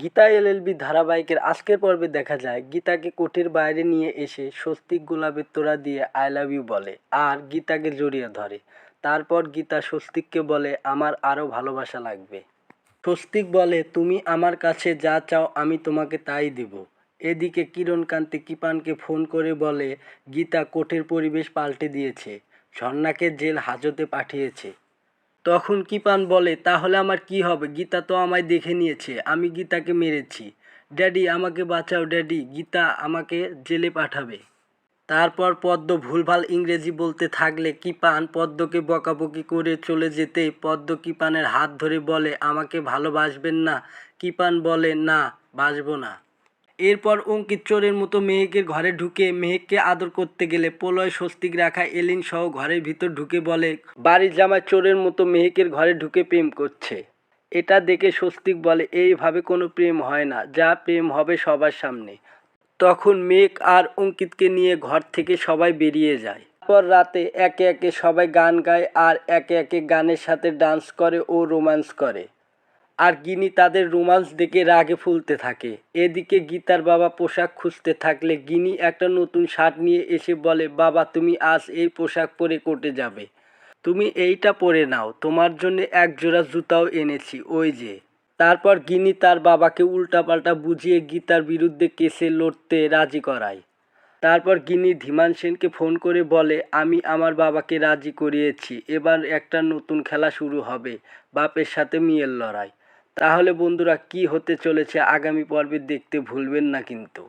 Gita LLB ধারাবাহিকের আজকের পর্বে দেখা যায়, গীতাকে কোর্টের বাইরে নিয়ে এসে স্বস্তিক গোলাপের তোড়া দিয়ে আই লাভ ইউ বলে আর গীতাকে জড়িয়ে ধরে। তারপর গীতা স্বস্তিককে বলে, আমার আরও ভালোবাসা লাগবে। স্বস্তিক বলে, তুমি আমার কাছে যা চাও আমি তোমাকে তাই দেব। এদিকে কিরণকান্তি কিপানকে ফোন করে বলে, গীতা কোর্টের পরিবেশ পাল্টে দিয়েছে। ঝর্ণাকে জেল হাজতে পাঠিয়েছে। তখন কিপান বলে, তাহলে আমার কি হবে? গীতা তো আমায় দেখে নিয়েছে, আমি গীতাকে মেরেছি। ড্যাডি, আমাকে বাঁচাও, ড্যাডি, গীতা আমাকে জেলে পাঠাবে। তারপর পদ্ম ভুলভাল ইংরেজি বলতে থাকলে কিপান পদ্মকে বকাবকি করে চলে যেতেই পদ্ম কিপানের হাত ধরে বলে, আমাকে ভালোবাসবেন না? কিপান বলে, না বাসবো না। এরপর অঙ্কিত চোরের মতো মেহেকের ঘরে ঢুকে মেহেককে আদর করতে গেলে প্রলয় স্বস্তিক রাখা এলিন সহ ঘরের ভিতর ঢুকে বলে, বাড়ির জামাই চোরের মতো মেহেকের ঘরে ঢুকে প্রেম করছে। এটা দেখে স্বস্তিক বলে, এইভাবে কোনো প্রেম হয় না। যা প্রেম হবে সবার সামনে। তখন মেঘ আর অঙ্কিতকে নিয়ে ঘর থেকে সবাই বেরিয়ে যায়। তারপর রাতে একে একে সবাই গান গায় আর একে একে গানের সাথে ডান্স করে ও রোম্যান্স করে। আর গিনি তাদের রোমান্স দেখে রাগে ফুলতে থাকে। এদিকে গীতার বাবা পোশাক খুঁজতে থাকলে গিনি একটা নতুন শার্ট নিয়ে এসে বলে, বাবা, তুমি আজ এই পোশাক পরে কোর্টে যাবে। তুমি এইটা পরে নাও। তোমার জন্য এক জোড়া জুতাও এনেছি, ওই যে। তারপর গিনি তার বাবাকে উল্টাপাল্টা বুঝিয়ে গীতার বিরুদ্ধে কেসে লড়তে রাজি করায়। তারপর গিনি ধীমান সেনকে ফোন করে বলে, আমি আমার বাবাকে রাজি করিয়েছি। এবার একটা নতুন খেলা শুরু হবে। বাপের সাথে মেয়ের লড়াই। তাহলে বন্ধুরা কি হতে চলেছে আগামী পর্বে দেখতে ভুলবেন না কিন্তু।